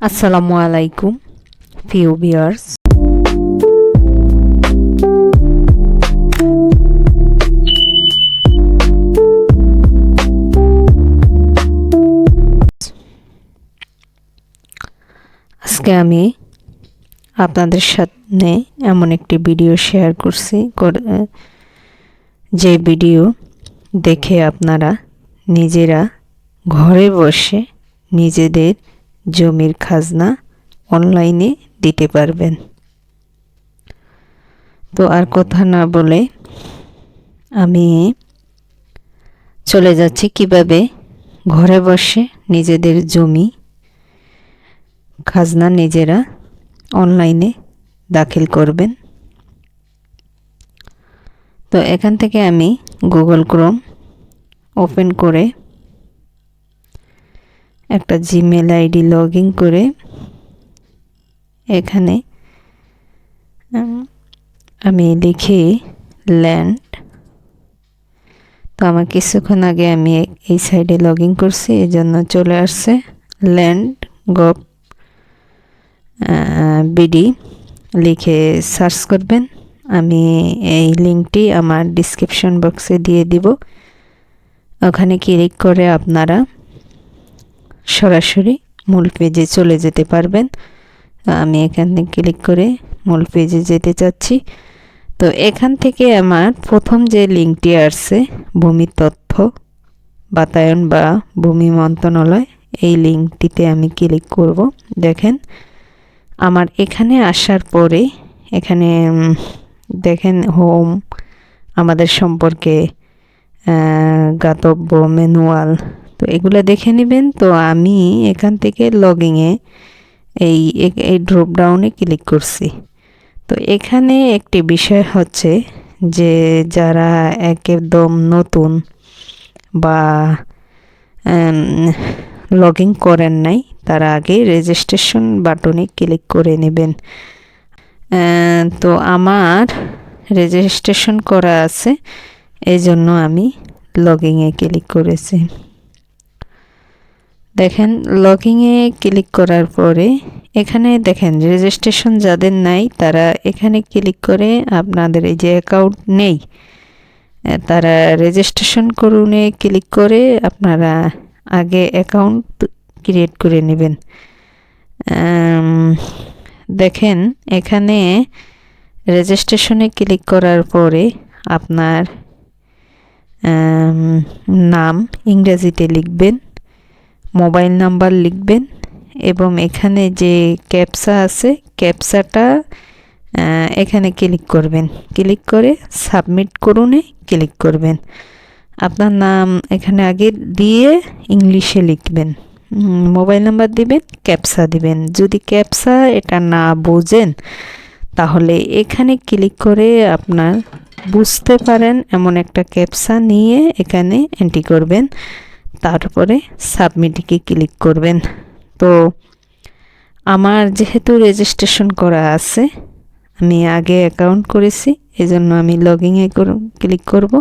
আসসালামু আলাইকুম, প্রিয় বিয়ার্স আজকে আমি আপনাদের সামনে এমন একটি ভিডিও শেয়ার করছি, কর- যে ভিডিও দেখে আপনারা নিজেরা ঘরে বসে নিজেদের জমির খাজনা অনলাইনে দিতে পারবেন। তো আর কথা না বলে আমি চলে যাচ্ছি কীভাবে ঘরে বসে নিজেদের জমি খাজনা নিজেরা অনলাইনে দাখিল করবেন। তো এখান থেকে আমি গুগল ক্রোম ওপেন করে একটা জিমেল আইডি লগ ইন করে এখানে আমি লিখি ল্যান্ড তো আমার কিছুক্ষণ আগে আমি এই সাইডে লগ ইন করছি, এই জন্য চলে আসছে ল্যান্ড গভ বিডি লিখে সার্চ করবেন। আমি এই লিঙ্কটি আমার ডিসক্রিপশন বক্সে দিয়ে দিব। ওখানে ক্লিক করে আপনারা সরাসরি মূল পেজে চলে যেতে পারবেন। আমি এখানে ক্লিক করে মূল পেজে যেতে চাচ্ছি। তো এখান থেকে আমার প্রথম যে লিঙ্কটি আসছে, ভূমি তথ্য বাতায়ন বা ভূমি মন্ত্রণালয়, এই লিঙ্কটিতে আমি ক্লিক করব। দেখেন, আমার এখানে আসার পরে এখানে দেখেন হোম আমাদের সম্পর্কে গাতব্য ম্যানুয়াল তো এগুলো দেখে নেবেন। তো আমি এখান থেকে লগিংয়ে এই এই ড্রপ ডাউনে ক্লিক করছি। তো এখানে একটি বিষয় হচ্ছে যে যারা একদম নতুন বা লগ ইন করেন নাই, তারা আগে রেজিস্ট্রেশন বাটনে ক্লিক করে নেবেন। তো আমার রেজিস্ট্রেশন করা আছে এই জন্য আমি লগিংয়ে ক্লিক করেছি। দেখেন লগিংয়ে ক্লিক করার পরে এখানে দেখেন রেজিস্ট্রেশন যাদের নাই, তারা এখানে ক্লিক করে আপনাদের এই যে অ্যাকাউন্ট নেই। তারা রেজিস্ট্রেশন করুনে ক্লিক করে আপনারা আগে অ্যাকাউন্ট ক্রিয়েট করে নেবেন। দেখেন, এখানে রেজিস্ট্রেশনে ক্লিক করার পরে আপনার নাম ইংরেজিতে লিখবেন। মোবাইল নাম্বার লিখবেন এবং এখানে যে ক্যাপসা আছে, ক্যাপসাটা এখানে ক্লিক করবেন। ক্লিক করে সাবমিট করুনে ক্লিক করবেন। আপনার নাম এখানে আগে দিয়ে ইংলিশে লিখবেন। মোবাইল নাম্বার দিবেন, ক্যাপসা দিবেন। যদি ক্যাপসা এটা না বোঝেন, তাহলে এখানে ক্লিক করে আপনার বুঝতে পারেন এমন একটা ক্যাপসা নিয়ে এখানে এন্ট্রি করবেন। তারপরে সাবমিটকে ক্লিক করবেন। তো আমার যেহেতু রেজিস্ট্রেশন করা আছে, আমি আগে অ্যাকাউন্ট করেছি, এজন্য আমি লগ লগিংয়ে ক্লিক করব।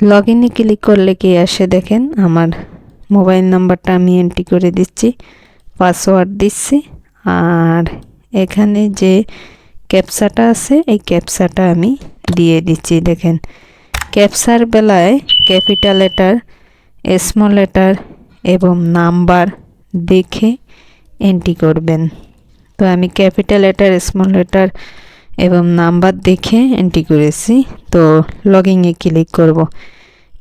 লগ ইনে ক্লিক করলে কি আসে দেখেন, আমার মোবাইল নাম্বারটা আমি এন্ট্রি করে দিচ্ছি পাসওয়ার্ড দিচ্ছি, আর এখানে যে ক্যাপসাটা আছে, এই ক্যাপসাটা আমি দিয়ে দিচ্ছি, দেখেন। ক্যাপসার বেলায় ক্যাপিটাল লেটার স্মল লেটার এবং নাম্বার দেখে এন্ট্রি করবেন। তো আমি ক্যাপিটাল লেটার স্মল লেটার এবং নাম্বার দেখে এন্ট্রি করেছি। তো লগিংয়ে ক্লিক করব।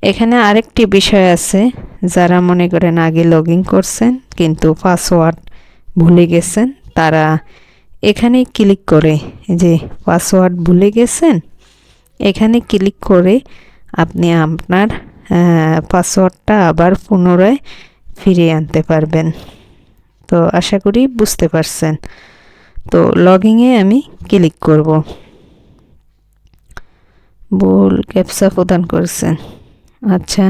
এখানে আরেকটি বিষয় আছে, যারা মনে করেন আগে লগ করছেন কিন্তু পাসওয়ার্ড ভুলে গেছেন, তারা এখানে ক্লিক করে যে পাসওয়ার্ড ভুলে গেছেন, এখানে ক্লিক করে আপনি আপনার পাসওয়ার্ডটা আবার পুনরায় ফিরিয়ে আনতে পারবেন। তো আশা করি বুঝতে পারছেন। তো লগিংয়ে আমি ক্লিক করব। ভুল ক্যাপসা প্রদান করেছেন। আচ্ছা।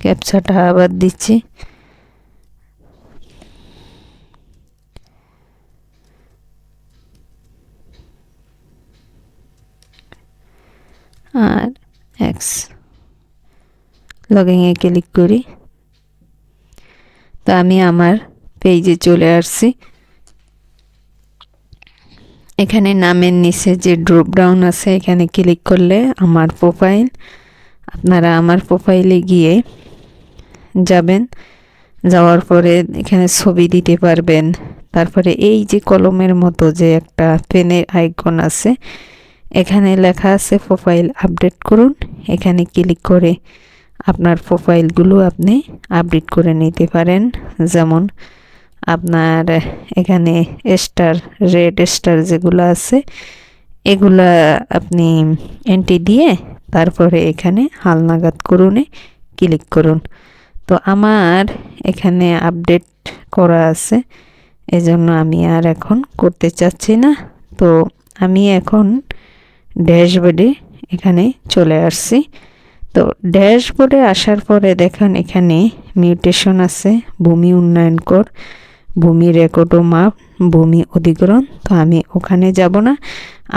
ক্যাপসাটা আবার দিচ্ছি। আর নেক্সট লগিংয়ে ক্লিক করি। তো আমি আমার পেজে চলে আসছি। এখানে নামের নিচে যে ড্রপ ডাউন আছে, এখানে ক্লিক করলে আমার প্রোফাইল আপনারা আমার প্রোফাইলে গিয়ে যাবেন। যাওয়ার পরে এখানে ছবি দিতে পারবেন। তারপরে এই যে কলমের মতো যে একটা পেনের আইকন আছে এখানে লেখা আছে প্রোফাইল আপডেট করুন। এখানে ক্লিক করে আপনার প্রোফাইলগুলো আপনি আপডেট করে নিতে পারেন। যেমন আপনার এখানে স্টার রেড স্টার যেগুলো আছে, এগুলা আপনি এন্ট্রি দিয়ে তারপরে এখানে হালনাগাদ করুনে ক্লিক করুন। তো আমার এখানে আপডেট করা আছে। এজন্য আমি আর এখন করতে চাচ্ছি না। তো আমি এখন ড্যাশবোর্ডে এখানে চলে আসছি। তো ড্যাশবোর্ডে আসার পরে দেখেন এখানে মিউটেশন আছে, ভূমি উন্নয়ন কর, ভূমি রেকর্ড ও মাপ, ভূমি অধিগ্রহণ। তো আমি ওখানে যাব না,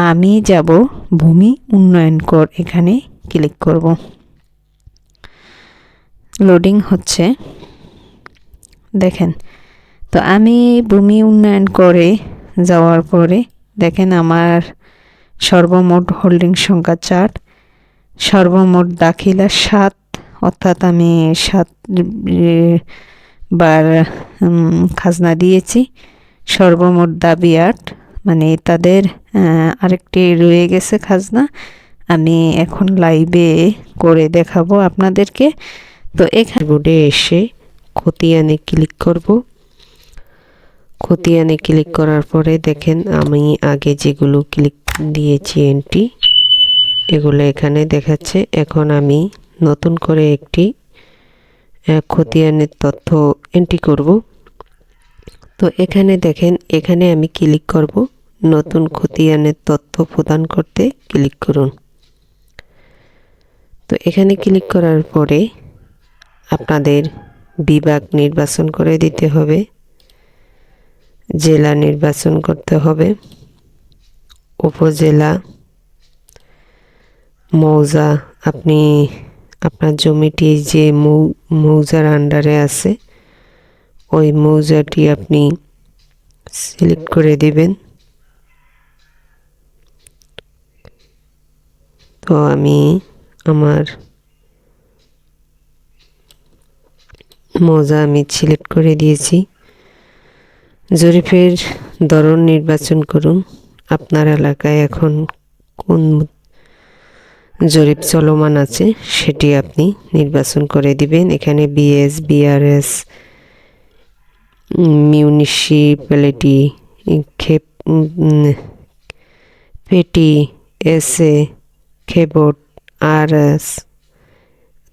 আমি যাব ভূমি উন্নয়ন কর এখানে ক্লিক করব। লোডিং হচ্ছে। দেখেন, তো আমি ভূমি উন্নয়ন করে যাওয়ার পরে দেখেন আমার সর্বমোট হোল্ডিং সংখ্যা চার, সর্বমোট দাখিলা সাত, অর্থাৎ আমি সাত বার খাজনা দিয়েছি। সর্বমোট দাবি আট মানে তাদের আরেকটি রয়ে গেছে খাজনা। আমি এখন লাইভে করে দেখাবো আপনাদেরকে। তো এখানে বোর্ডে এসে খতিয়ানে ক্লিক করব। খতিয়ানে ক্লিক করার পরে দেখেন আমি আগে যেগুলো ক্লিক দিয়েছি এন্ট্রি। এগুলো এখানে দেখাচ্ছে। এখন আমি নতুন করে একটি খতিয়ানের তথ্য এন্ট্রি করব। তো এখানে দেখেন, এখানে আমি ক্লিক করব। নতুন খতিয়ানের তথ্য প্রদান করতে ক্লিক করুন। তো এখানে ক্লিক করার পরে আপনাদের বিভাগ নির্বাচন করে দিতে হবে, জেলা নির্বাচন করতে হবে। উপজেলা মৌজা, আপনি আপনার জমিটি যে মৌ, মৌজার আন্ডারে আছে, ওই মৌজাটি আপনি সিলেক্ট করে দিবেন। তো আমি আমার মৌজা আমি সিলেক্ট করে দিয়েছি। জরিফের ধরন নির্বাচন করুন। আপনার এলাকায় এখন কোন জরিপ চলমান আছে, সেটি আপনি নির্বাচন করে দিবেন। এখানে বিএস, বিআরএস, মিউনিসিপ্যালিটি, খেপ পেটি, এসএ খেবট আর এস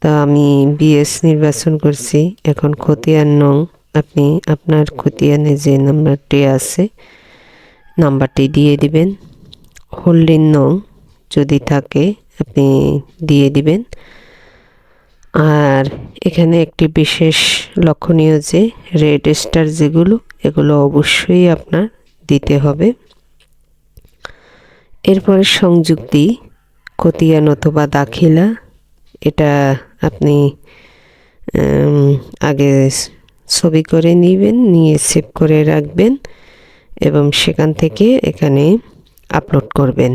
তা আমি বিএস নির্বাচন করছি, এখন খতিয়ান নং। আপনি, আপনার খতিয়ানে যে নাম্বারটি আছে নাম্বারটি দিয়ে দিবেন। হোল্ডিং নং যদি থাকে, আপনি দিয়ে দিবেন। আর এখানে একটি বিশেষ লক্ষণীয় যে, রেড স্টার যেগুলো, এগুলো অবশ্যই আপনার দিতে হবে। এরপরে সংযুক্তি, খতিয়ান অথবা দাখিলা, এটা আপনি আগে ছবি করে নেবেন, নিয়ে সেভ করে রাখবেন। এবং সেখান থেকে এখানে আপলোড করবেন।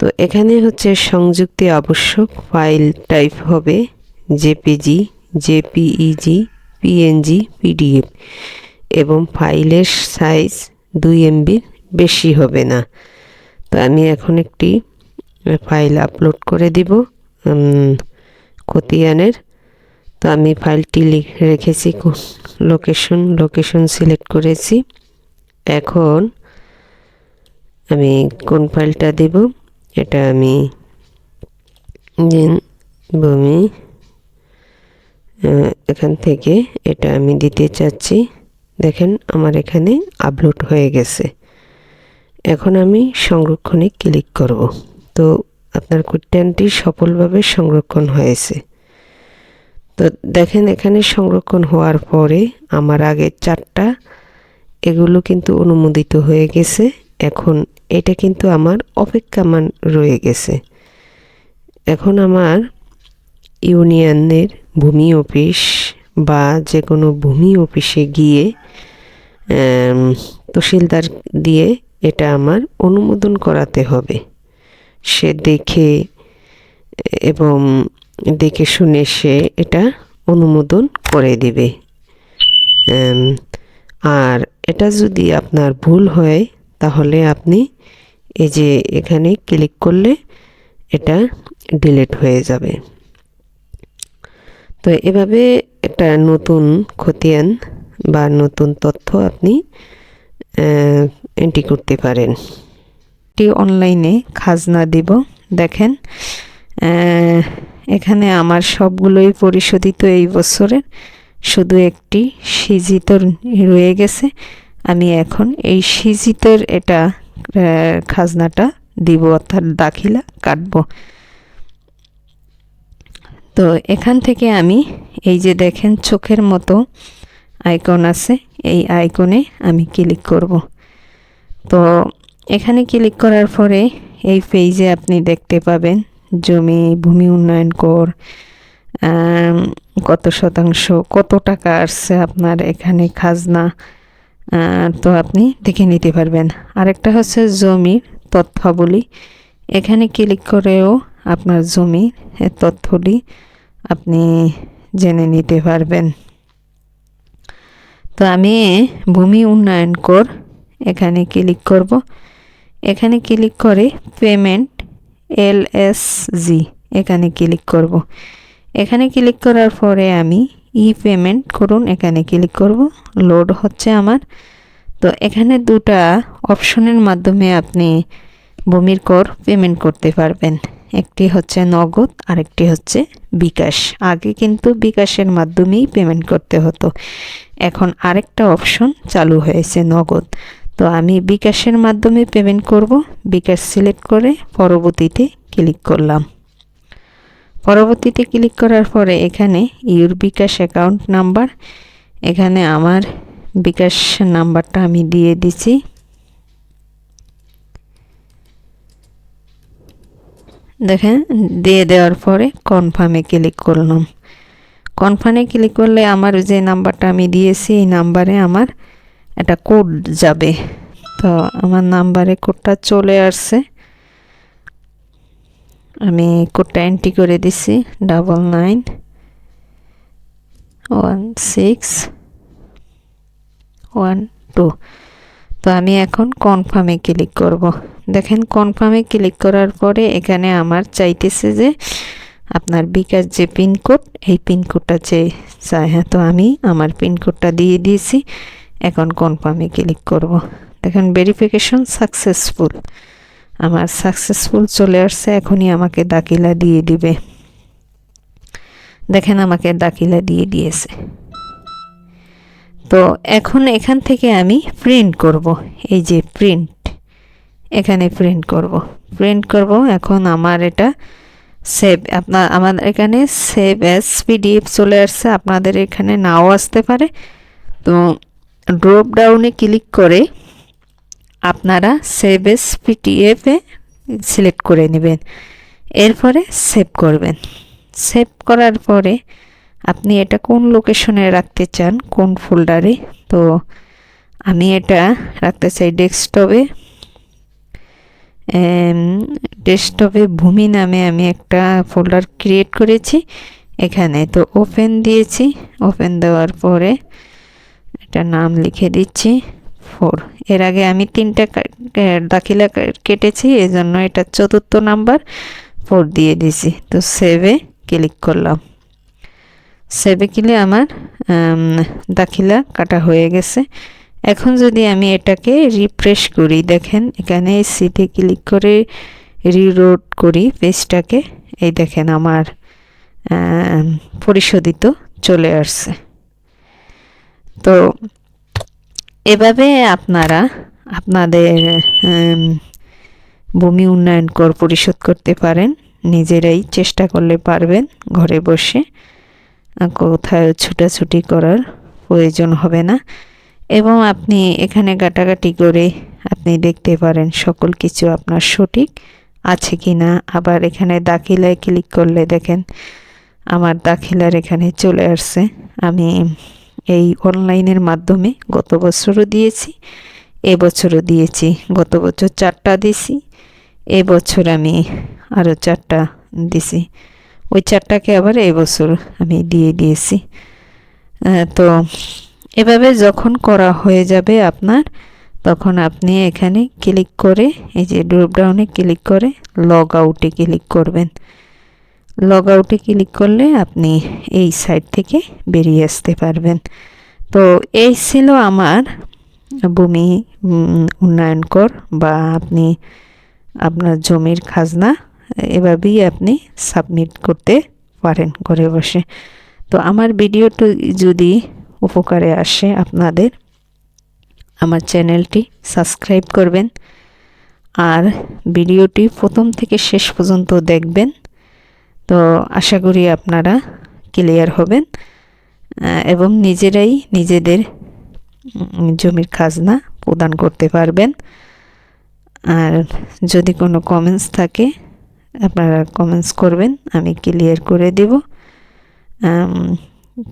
তো এখানে হচ্ছে সংযুক্তি আবশ্যক ফাইল টাইপ হবে জেপিজি জেপিইজি পিএনজি পিডিএফ এবং ফাইলের সাইজ দুই এমবির বেশি হবে না। তো আমি এখন একটি ফাইল আপলোড করে দিব খতিয়ানের। তো আমি ফাইলটি রেখেছি লোকেশন লোকেশন সিলেক্ট করেছি। এখন আমি কোন ফাইলটা দেব? এটা আমি ভূমি এখান থেকে এটা আমি দিতে চাচ্ছি। দেখেন আমার এখানে আপলোড হয়ে গেছে। এখন আমি সংরক্ষণে ক্লিক করব। তো আপনার কুট্টানটি সফলভাবে সংরক্ষণ হয়েছে। তো দেখেন এখানে সংরক্ষণ হওয়ার পরে আমার আগের চারটা এগুলো কিন্তু অনুমোদিত হয়ে গেছে। এখন এটা কিন্তু আমার অপেক্ষামান রয়ে গেছে। এখন আমার ইউনিয়নের ভূমি অফিস বা যে কোনো ভূমি অফিসে গিয়ে তহসিলদার দিয়ে এটা আমার অনুমোদন করাতে হবে। সে দেখে এবং দেখে শুনে সে এটা অনুমোদন করে দিবে। আর এটা যদি আপনার ভুল হয়, তাহলে আপনি এই যে এখানে ক্লিক করলে এটা ডিলিট হয়ে যাবে। তো এভাবে একটা নতুন খতিয়ান বা নতুন তথ্য আপনি এন্ট্রি করতে পারেন। একটি অনলাইনে খাজনা দিব। দেখেন এখানে আমার সবগুলোই পরিশোধিত এই বছরের। শুধু একটি সিজিত রয়ে গেছে। আমি এখন এই সিজিতের এটা খাজনাটা দিব, অর্থাৎ দাখিলা কাটব। তো এখান থেকে আমি এই যে দেখেন চোখের মতো আইকন আছে, এই আইকনে আমি ক্লিক করব। তো এখানে ক্লিক করার পরে এই পেজে আপনি দেখতে পাবেন জমি, ভূমি উন্নয়ন কর কত শতাংশ, কত টাকা আসছে আপনার এখানে খাজনা? তো আপনি দেখে নিতে পারবেন। আরেকটা হচ্ছে জমির তথ্যাবলী। এখানে ক্লিক করেও আপনার জমির তথ্যটি আপনি জেনে নিতে পারবেন। তো আমি ভূমি উন্নয়ন কর এখানে ক্লিক করব। এখানে ক্লিক করে পেমেন্ট এল এস জি এখানে ক্লিক করব। এখানে ক্লিক করার পরে আমি ই পেমেন্ট করুন, এখানে ক্লিক করব লোড হচ্ছে আমার। তো এখানে দুটা অপশনের মাধ্যমে আপনি ভূমির কর পেমেন্ট করতে পারবেন। একটি হচ্ছে নগদ, আরেকটি হচ্ছে বিকাশ। আগে কিন্তু বিকাশের মাধ্যমেই পেমেন্ট করতে হতো। এখন আরেকটা অপশন চালু হয়েছে নগদ। তো আমি বিকাশের মাধ্যমে পেমেন্ট করব, বিকাশ সিলেক্ট করে পরবর্তীতে ক্লিক করলাম। পরবর্তীতে ক্লিক করার পরে এখানে ইউর বিকাশ অ্যাকাউন্ট নাম্বার এখানে আমার বিকাশ নাম্বারটা আমি দিয়ে দিছি। দেখেন, দিয়ে দেওয়ার পরে কনফার্মে ক্লিক করলাম। কনফার্মে ক্লিক করলে আমার যে নাম্বারটা আমি দিয়েছি, এই নাম্বারে আমার একটা কোড যাবে। তো আমার নাম্বারে কোডটা চলে আসছে। আমি কোডটা এন্ট্রি করে দিছি double nine one six one two তো আমি এখন কনফার্মে ক্লিক করব। দেখেন কনফার্মে ক্লিক করার পরে এখানে আমার চাইতেছে যে আপনার বিকাশ যে পিনকোড এই পিনকোডটা চেয়ে চাই হ্যাঁ তো আমি আমার পিনকোডটা দিয়ে দিয়েছি। এখন কনফার্মে ক্লিক করব। দেখেন ভেরিফিকেশন সাকসেসফুল আমার সাকসেসফুল চলে আসছে, এখনই আমাকে দাখিলা দিয়ে দিবে। দেখেন আমাকে দাখিলা দিয়ে দিয়েছে। তো এখন এখান থেকে আমি প্রিন্ট করব। এই যে প্রিন্ট এখানে প্রিন্ট করব। প্রিন্ট করব, এখন আমার এটা সেভ আপনার, আমার এখানে সেভ এস পিডিএফ চলে আসছে, আপনাদের এখানে নাও আসতে পারে। তো ড্রপ ডাউনে ক্লিক করে আপনারা সেভ এস পিডিএফে সিলেক্ট করে নেবেন। এরপরে সেভ করবেন। সেভ করার পরে আপনি এটা কোন লোকেশনে রাখতে চান, কোন ফোল্ডারে তো আমি এটা রাখতে চাই ডেস্কটপে ডেস্কটপে ভূমি নামে আমি একটা ফোল্ডার ক্রিয়েট করেছি এখানে। তো ওপেন দিয়েছি। ওপেন দেওয়ার পরে এটা নাম লিখে দিচ্ছি। ফোর। এর আগে আমি তিনটা দাখিলা কেটেছি এই জন্য এটা চতুর্থ নাম্বার। ফোর দিয়ে দিছি। তো সেভে ক্লিক করলাম। সেভে কিলে আমার দাখিলা কাটা হয়ে গেছে। এখন যদি আমি এটাকে রিফ্রেশ করি, দেখেন এখানে সিটে ক্লিক করে রিরোড করি পেজটাকে এই দেখেন আমার পরিশোধিত চলে আসছে। তো এভাবে আপনারা আপনাদের ভূমি উন্নয়ন কর পরিশোধ করতে পারেন। নিজেরাই চেষ্টা করলে পারবেন ঘরে বসে। কোথাও ছুটাছুটি করার প্রয়োজন হবে না। এবং আপনি এখানে গাটাগাটি করে আপনি দেখতে পারেন সকল কিছু আপনার সঠিক আছে কি না আবার এখানে দাখিলায় ক্লিক করলে দেখেন, আমার দাখিলার এখানে চলে আসছে। আমি এই অনলাইনের মাধ্যমে গত বছরও দিয়েছি এবছরও দিয়েছি, গত বছর চারটা দিছি এবছর আমি আরও চারটা দিছি। ওই চারটাকে আবার এবছর আমি দিয়ে দিয়েছি। তো এভাবে যখন করা হয়ে যাবে আপনার, তখন আপনি এখানে ক্লিক করে, এই যে ড্রপ ডাউনে ক্লিক করে লগ আউটে ক্লিক করবেন। লগ আউটে ক্লিক করলে আপনি এই সাইট থেকে বেরিয়ে আসতে পারবেন। তো এই ছিল আমার ভূমি উন্নয়ন কর বা আপনি আপনার জমির খাজনা, এভাবেই আপনি সাবমিট করতে পারেন ঘরে বসে। তো আমার ভিডিওটি যদি উপকারে আসে আপনাদের, আমার চ্যানেলটি সাবস্ক্রাইব করবেন। আর ভিডিওটি প্রথম থেকে শেষ পর্যন্ত দেখবেন। তো আশা করি আপনারা ক্লিয়ার হবেন এবং নিজেরাই নিজেদের জমির খাজনা প্রদান করতে পারবেন। আর যদি কোনো কমেন্টস থাকে, আপনারা কমেন্টস করবেন, আমি ক্লিয়ার করে দেব।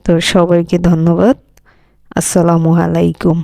তো সবাইকে ধন্যবাদ। আসসালামু আলাইকুম।